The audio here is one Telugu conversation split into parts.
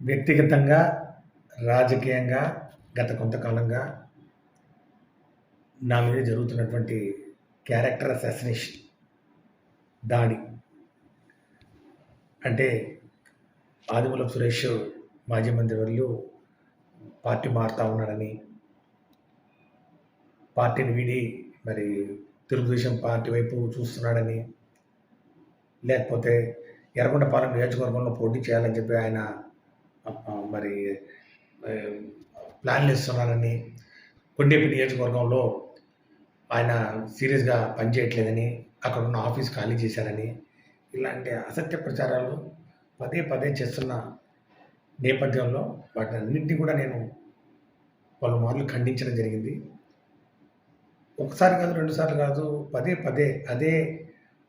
వ్యక్తిగతంగా రాజకీయంగా గత కొంతకాలంగా నా మీద జరుగుతున్నటువంటి క్యారెక్టర్ అసాసినేషన్ దాడి. అంటే ఆదిమూలపు సురేష్ మాజీ మంత్రివర్యులు పార్టీ మారుతా ఉన్నాడని పార్టీని వీడి మరి తెలుగుదేశం పార్టీ వైపు చూస్తున్నాడని లేకపోతే ఎర్రగొండపాలెం నియోజకవర్గంలో పోటీ చేయాలని చెప్పి ఆయన మరి ప్లాన్లు ఇస్తున్నారని కొండేపి నియోజకవర్గంలో ఆయన సీరియస్గా పనిచేయట్లేదని అక్కడ ఉన్న ఆఫీస్ ఖాళీ చేశారని ఇలాంటి అసత్య ప్రచారాలు పదే పదే చేస్తున్న నేపథ్యంలో వాటిని అన్నింటినీ కూడా నేను పలుమార్లు ఖండించడం జరిగింది. ఒకసారి కాదు రెండుసార్లు కాదు పదే పదే అదే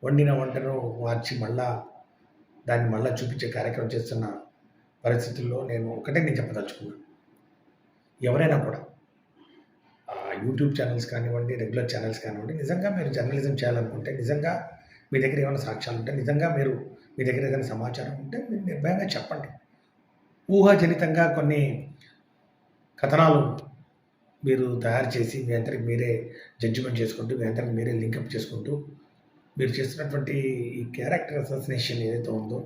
వండిన వంటను మార్చి మళ్ళా దాన్ని మళ్ళా చూపించే కార్యక్రమం చేస్తున్న పరిస్థితుల్లో నేను ఒకటే నేను చెప్పదలుచుకున్నాను ఎవరైనా కూడా యూట్యూబ్ ఛానల్స్ కానివ్వండి రెగ్యులర్ ఛానల్స్ కానివ్వండి నిజంగా మీరు జర్నలిజం చేయాలనుకుంటే నిజంగా మీ దగ్గర ఏమైనా సాక్ష్యాలు ఉంటే నిజంగా మీరు మీ దగ్గర ఏదైనా సమాచారం ఉంటే మీరు నిర్భయంగా చెప్పండి. ఊహాజనితంగా కొన్ని కథనాలు మీరు తయారు చేసి మీ అందరికి మీరే జడ్జిమెంట్ చేసుకుంటూ మీ అందరికి మీరే లింకప్ చేసుకుంటూ మీరు చేస్తున్నటువంటి ఈ క్యారెక్టర్ అసోసినేషన్ ఏదైతే ఉందో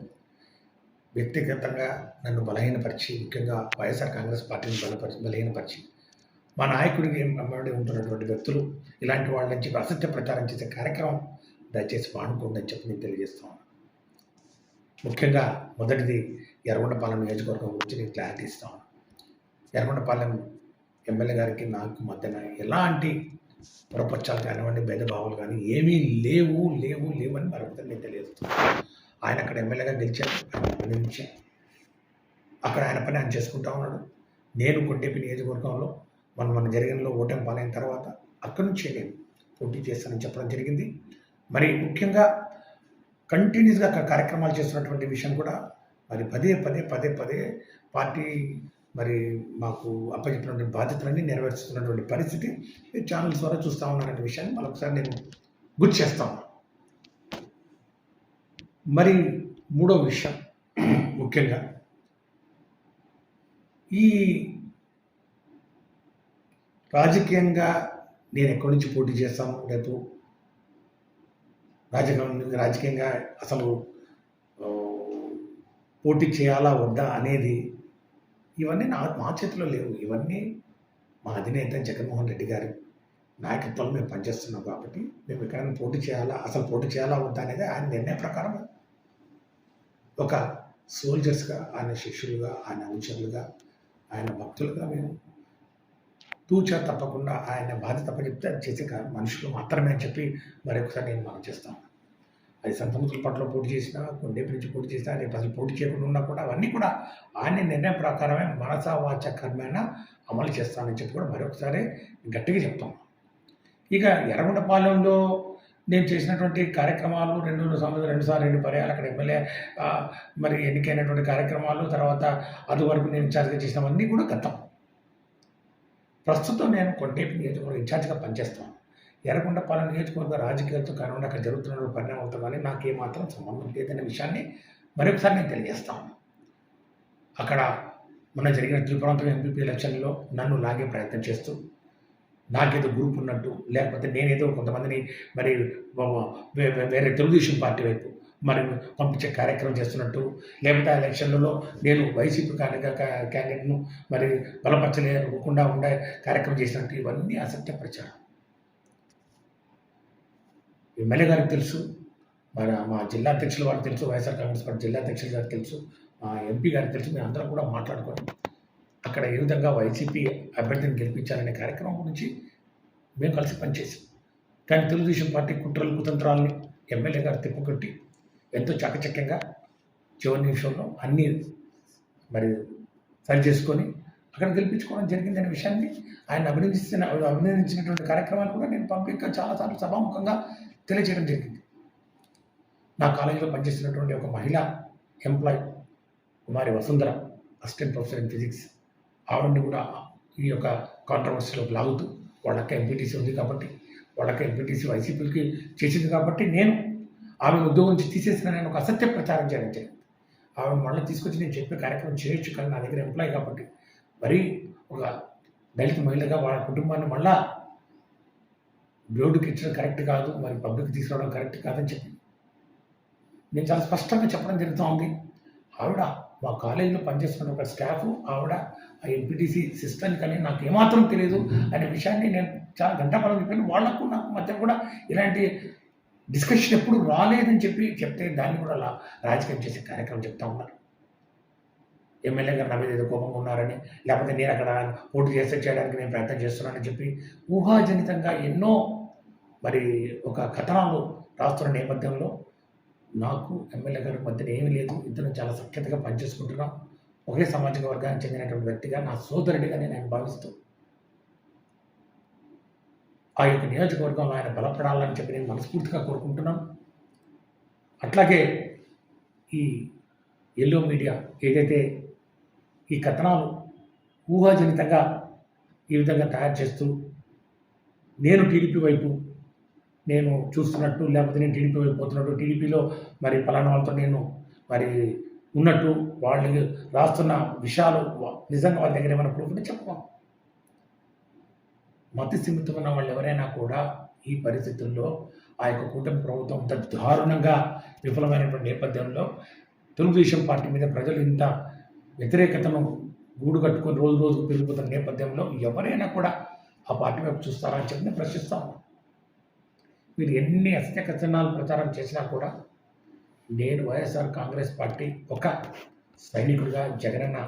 వ్యక్తిగతంగా నన్ను బలహీనపరిచి ముఖ్యంగా వైఎస్ఆర్ కాంగ్రెస్ పార్టీని బలపరిచి బలహీనపరిచి. మా నాయకుడికి వెంబడి ఉంటున్నటువంటి వ్యక్తులు ఇలాంటి వాళ్ళ నుంచి అసత్య ప్రచారం చేసే కార్యక్రమం దయచేసి మానుకోండి అని చెప్పి నేను తెలియజేస్తాను ముఖ్యంగా మొదటిది ఎర్రగొండపాలెం నియోజకవర్గం గురించి నేను క్లారిటీ ఇస్తాను ఎర్రగొండపాలెం ఎమ్మెల్యే గారికి నాకు మధ్యన ఎలాంటి ప్రపంచాలు కానివ్వండి భేదభావాలు కానీ ఏమీ లేవు లేవు లేవని మరొకటి నేను తెలియజేస్తున్నాను ఆయన అక్కడ ఎమ్మెల్యేగా గెలిచారు ఆయన అభినందించాను అక్కడ ఆయన పని ఆయన చేసుకుంటా ఉన్నాడు. నేను కొండేపి నియోజకవర్గంలో మనం మన జరిగినలో ఓటమి పాలైన తర్వాత అక్కడి నుంచే నేను పోటీ చేస్తానని చెప్పడం జరిగింది. మరి ముఖ్యంగా కంటిన్యూస్గా అక్కడ కార్యక్రమాలు చేస్తున్నటువంటి విషయం కూడా మరి పదే పదే పదే పదే పార్టీ మరి మాకు అప్పచెప్పినటువంటి బాధ్యతలన్నీ నెరవేర్చుతున్నటువంటి పరిస్థితి ఛానల్స్ ద్వారా చూస్తూ ఉన్నటువంటి విషయాన్ని మరొకసారి నేను గుర్తు చేస్తాను మరి మూడో విషయం ముఖ్యంగా ఈ రాజకీయంగా నేను ఎక్కడి నుంచి పోటీ చేస్తాను? రేపు రాజకీయ రాజకీయంగా అసలు పోటీ చేయాలా వద్దా అనేది ఇవన్నీ నా మా చేతిలో లేవు. ఇవన్నీ మా అధినేత జగన్మోహన్ రెడ్డి గారు నాయకత్వంలో మేము పనిచేస్తున్నాం కాబట్టి మేము ఎక్కడైనా పోటీ చేయాలా అసలు పోటీ చేయాలా వద్దా అనేది ఆయన నిర్ణయం ప్రకారం ఒక సోల్జర్స్గా ఆయన శిష్యులుగా ఆయన అనుచరులుగా ఆయన భక్తులుగా మేము తూచా తప్పకుండా ఆయన బాధ్యత చెప్తే అది చేసే మనుషులు మాత్రమే అని చెప్పి మరొకసారి నేను మనం చేస్తాను. అది సంతముతుల పట్ల పోటీ చేసినా కొండేపు నుంచి పోటీ చేసినా రేపు అసలు పోటీ చేయకుండా ఉన్నా కూడా అవన్నీ కూడా ఆయన నిర్ణయం ప్రకారమే మనసా వాచ అమలు చేస్తానని చెప్పి కూడా మరొకసారి గట్టిగా చెప్తాం ఇక ఎర్రగొండపాలెంలో నేను చేసినటువంటి కార్యక్రమాలు రెండు సంవత్సరం రెండు సార్లు రెండు పర్యాలు అక్కడ ఎమ్మెల్యే మరి ఎన్నికైనటువంటి కార్యక్రమాలు తర్వాత అదివరకు నేను ఇన్ఛార్జ్గా చేసినవన్నీ కూడా గతం. ప్రస్తుతం నేను కొండేపి నియోజకవర్గం ఇన్ఛార్జ్గా పనిచేస్తాను ఎర్రగొండపాలెం నియోజకవర్గ రాజకీయాలతో కానివ్వండి అక్కడ జరుగుతున్న పరిణామాలతో కానీ నాకు ఏమాత్రం సంబంధం లేదనే విషయాన్ని మరొకసారి నేను తెలియజేస్తాను. అక్కడ మొన్న జరిగిన త్రిపురాంతం ఎంపీపీ ఎలక్షన్లో నన్ను లాగే ప్రయత్నం చేస్తూ నాకేదో గ్రూప్ ఉన్నట్టు లేకపోతే నేనేదో కొంతమందిని మరి వే- వేరే తెలుగుదేశం పార్టీ వైపు మరి పంపించే కార్యక్రమం చేస్తున్నట్టు లేకపోతే ఆ ఎలక్షన్లలో నేను వైసీపీ క్యాండిడేట్ను మరి బలపరచలేకుండా ఉండే కార్యక్రమం చేసినట్టు ఇవన్నీ అసత్య ప్రచారం. ఎమ్మెల్యే గారికి తెలుసు మరి మా జిల్లా అధ్యక్షుల వారికి తెలుసు వైఎస్ఆర్ కాంగ్రెస్ పార్టీ జిల్లా అధ్యక్షుల గారికి తెలుసు మా ఎంపీ గారికి తెలుసు మేము అందరం కూడా మాట్లాడుకోండి అక్కడ ఏ విధంగా వైసీపీ అభ్యర్థిని గెలిపించాలనే కార్యక్రమం గురించి మేము కలిసి పనిచేసాం కానీ తెలుగుదేశం పార్టీ కుట్రలు కుతంత్రాలని ఎమ్మెల్యే గారు తిప్పుకొట్టి ఎంతో చాకచక్యంగా చివరి నిమిషంలో అన్నీ మరి సరి చేసుకొని అక్కడ గెలిపించుకోవడం జరిగిందనే విషయాన్ని ఆయన అభినందిస్తున్న అభినందించినటువంటి కార్యక్రమాలు కూడా నేను పబ్లిక్గా చాలాసార్లు సభాముఖంగా తెలియజేయడం జరిగింది. నా కాలేజీలో పనిచేసినటువంటి ఒక మహిళ employee Kumari Vasundhara assistant professor in physics ఆవిడని కూడా ఈ యొక్క కాంట్రవర్సీలోకి లాగుతూ వాళ్ళకి ఎంపీటీసీ ఉంది కాబట్టి వాళ్ళకి ఎంపీటీసీ వైసీపీకి చేసింది కాబట్టి నేను ఆమె ఉద్యోగం నుంచి తీసేసిన నేను ఒక అసత్య ప్రచారం చేయడం జరిగింది. మళ్ళీ తీసుకొచ్చి నేను చెప్పే కార్యక్రమం చేయొచ్చు కానీ నా దగ్గర ఎంప్లాయ్ కాబట్టి మరీ ఒక దళిత మహిళగా వాళ్ళ కుటుంబాన్ని మళ్ళా రోడ్డుకి ఇచ్చడం కరెక్ట్ కాదు మరి పబ్లిక్ తీసుకురావడం కరెక్ట్ కాదని చెప్పి నేను చాలా స్పష్టంగా చెప్పడం జరుగుతూ ఉంది ఆవిడ మా కాలేజీలో పనిచేస్తున్న ఒక స్టాఫ్ ఆవిడ ఆ ఎంపీటీసీ సిస్టమ్ కానీ నాకు ఏమాత్రం తెలియదు అనే విషయాన్ని నేను చాలా గంటపరం చెప్పాను. వాళ్ళకు నాకు మధ్య కూడా ఇలాంటి డిస్కషన్ ఎప్పుడు రాలేదని చెప్పి చెప్తే దాన్ని కూడా అలా రాజకీయం చేసే కార్యక్రమం చెప్తా ఉన్నారు. ఎమ్మెల్యే గారు నా మీద ఏదో కోపంగా ఉన్నారని లేకపోతే నేను అక్కడ పోటీ చేస్తే చేయడానికి నేను ప్రయత్నం చేస్తున్నానని చెప్పి ఊహాజనితంగా ఎన్నో మరి ఒక కథనాలు రాస్తున్న నేపథ్యంలో నాకు ఎమ్మెల్యే గారి మధ్యన ఏమీ లేదు. ఇద్దరు చాలా సఖ్యతగా పనిచేసుకుంటున్నాం. ఒకే సామాజిక వర్గానికి చెందినటువంటి వ్యక్తిగా నా సోదరుడిగా నేను ఆయన భావిస్తూ ఆ యొక్క నియోజకవర్గంలో ఆయన బలపడాలని చెప్పి నేను మనస్ఫూర్తిగా కోరుకుంటున్నాను అట్లాగే ఈ ఎల్లో మీడియా ఏదైతే ఈ కథనాలు ఊహాజనితంగా ఈ విధంగా తయారు చేస్తూ నేను టీడీపీ వైపు నేను చూస్తున్నట్టు లేకపోతే నేను టీడీపీ వైపు పోతున్నట్టు టీడీపీలో మరి పలానా వాళ్ళతో నేను మరి ఉన్నట్టు వాళ్ళు రాస్తున్న విషయాలు నిజంగా వాళ్ళ దగ్గర ఏమైనా ప్రూఫ్ ఉంటే చెప్పమా మతి సిమితం ఉన్న వాళ్ళు ఎవరైనా కూడా ఈ పరిస్థితుల్లో ఆ యొక్క కూటమి ప్రభుత్వం ఇంత దారుణంగా విఫలమైనటువంటి నేపథ్యంలో తెలుగుదేశం పార్టీ మీద ప్రజలు ఇంత వ్యతిరేకతను గూడు కట్టుకొని రోజు రోజుకు పెరిగిపోతున్న నేపథ్యంలో ఎవరైనా కూడా ఆ పార్టీ వైపు చూస్తారా అని చెప్పి ప్రశ్నిస్తాము మీరు ఎన్ని అసత్య కథనాలు ప్రచారం చేసినా కూడా నేను వైఎస్ఆర్ కాంగ్రెస్ పార్టీ ఒక సైనికుడిగా జగనన్న